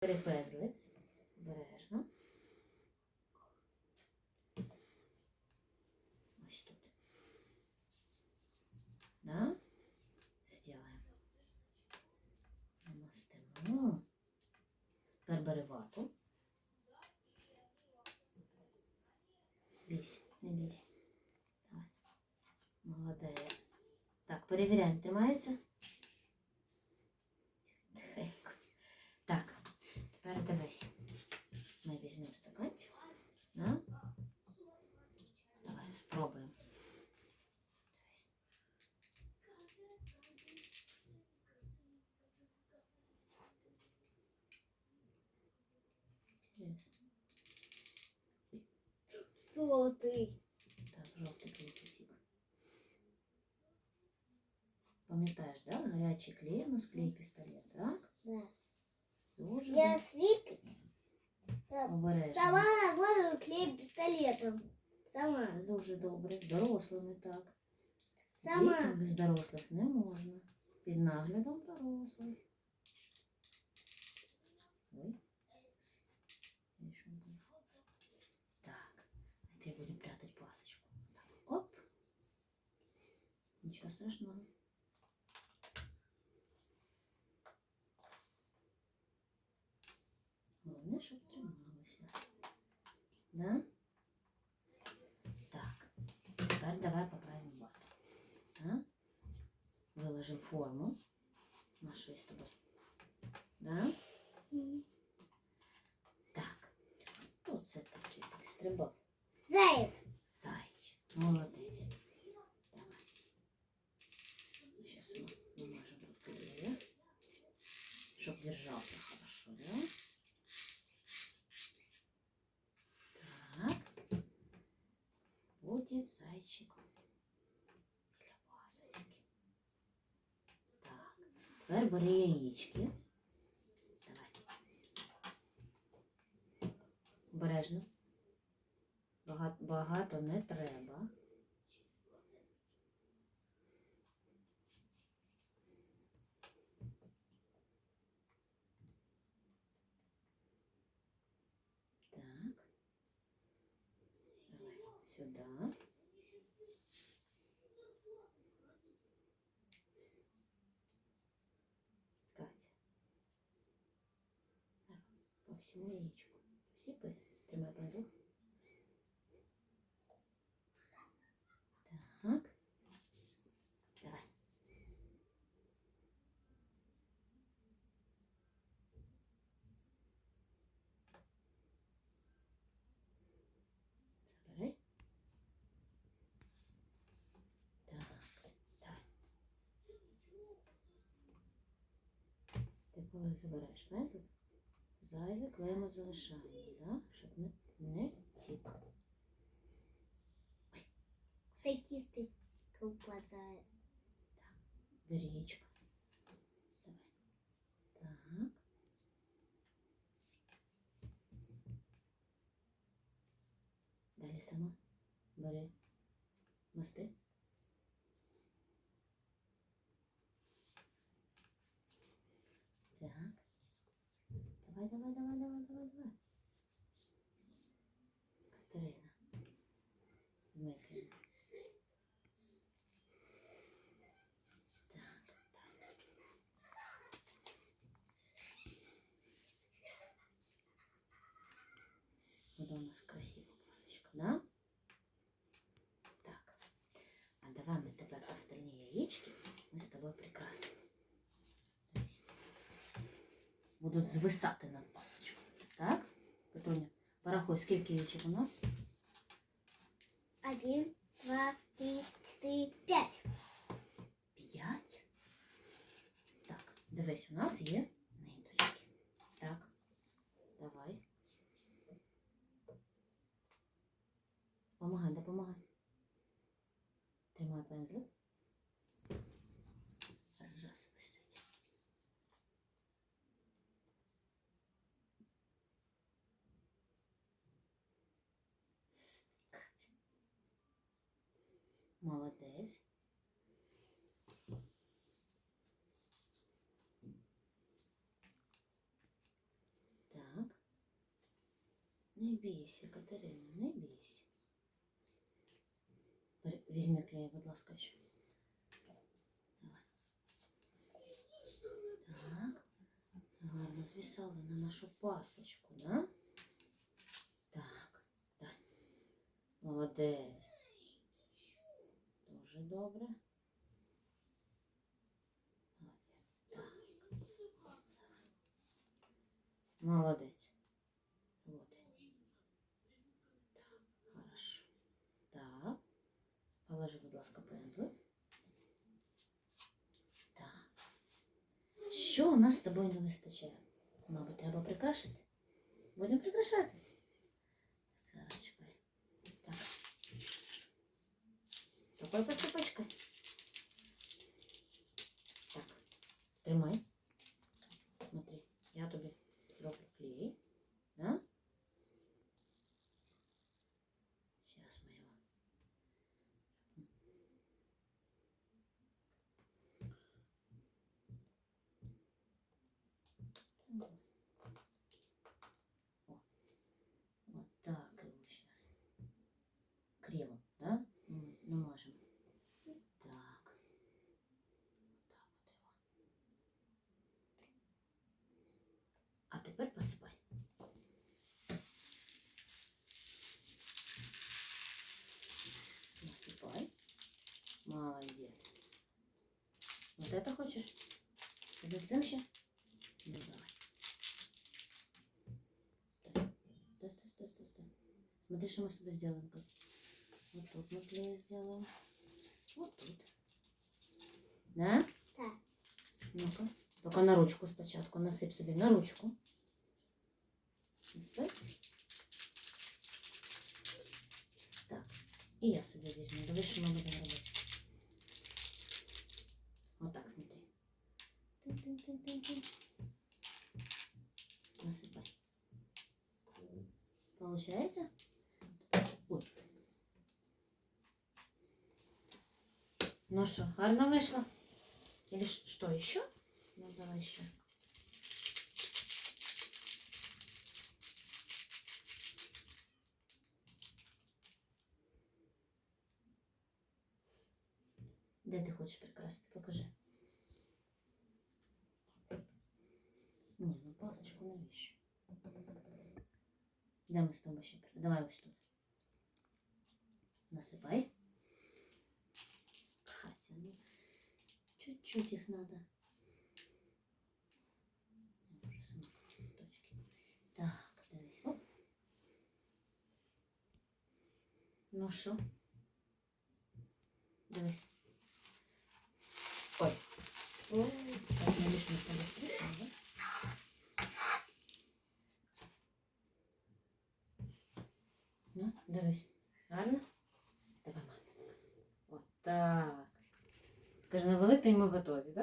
Бери пензлик. Обережно. Ось тут. Да? Сделаем. Намастимо. Тепер бери вату. Бійся, не бійся. Давай. Молодець. Так, перевіряємо, тримається? дивись. Ми візьмемо стаканчик. Да? Давай, спробуємо. Інтересно. Золотий. Так, жовтий клейкотик. Пам'ятаєш, да? Гарячий клей, у нас клей пістолет, так? Да. Дуже Я свік обережно. сама работаю клей пістолетом. Сама. Це дуже добре. З дорослими так. Сама. Дітям без дорослих не можна. Під наглядом дорослих. Ой. Я ще буду. Так. Опять будем прятать пасочку. Так. Оп. Нічого страшного. Тепер давай поправимо вату. Да? Виложимо форму нашої з тобою. Да? Так. Хто це такий стрибав? Заяц. Зайчик. Молодець. Тепер бери яєчки. Давай. Обережно. Багато, багато не треба. Так. Давай сюда. по всему яичку. Всі писанці. Тримай пензлик. Так. Давай. Забирай. Так, давай. Ти коли забираєш пензлик, Зайве клеємо залишаємо, да? щоб не, не тік. Ковбаса. Бери яичко. Давай. Так. Далі сама. Бери. Масти. Давай, давай, давай, давай, давай. Катерина. Дмитрівна. Так, так. Вот у нас Будуть звисати над пасочкою. Так? Петруня, порахуй, скільки яєчок у нас? Один, два, три, четыре, пять. П'ять. Так, дивись, у нас є Молодець. Не бійся, Катерина, не бійся. Бери- Візьми клей, будь ласка, ще. Давай. Так. Гарно звісали на нашу пасочку, да? Так, так. Молодець. Добре. Молодець. Вот. Так. Положи, будь ласка, пензлик. Так. Що у нас з тобою не вистачає? Мабуть, треба прикрашити. Будемо прикрашати. Такою посипочкою. Так. Тримай. Смотри, я тобі зроблю клей. Да? Сейчас мы его. О, Вот так его сейчас. Криво, да? Намаз- Намажем. Так. Вот так вот его. А тепер посипай. Насыпай. Молодец. Вот это хочешь? Или цим ще? Ну давай. Стой. Стой, стой, стой, стой, стой. Смотри, что мы с тобой сделаем, Катя. Вот тут мы клей сделаем. Вот тут. Да? Так. Ну-ка. Только на ручку спочатку. Насип собі на ручку. Насипай. Так. І я собі візьму. Дивись, що ми Ну что, гарно вышло? Или что еще? Ну давай еще. Де ти хочеш прикрасити? Покажи. Ні, ну пасочку навіщо? Де ми з тобою ще при- Давай ось тут. Насипай. Катя, ну чуть-чуть їх надо. Так, дивись. Оп. Ну що? Дивись. Ой. Ой, так, я лишнє на великдень ми готові?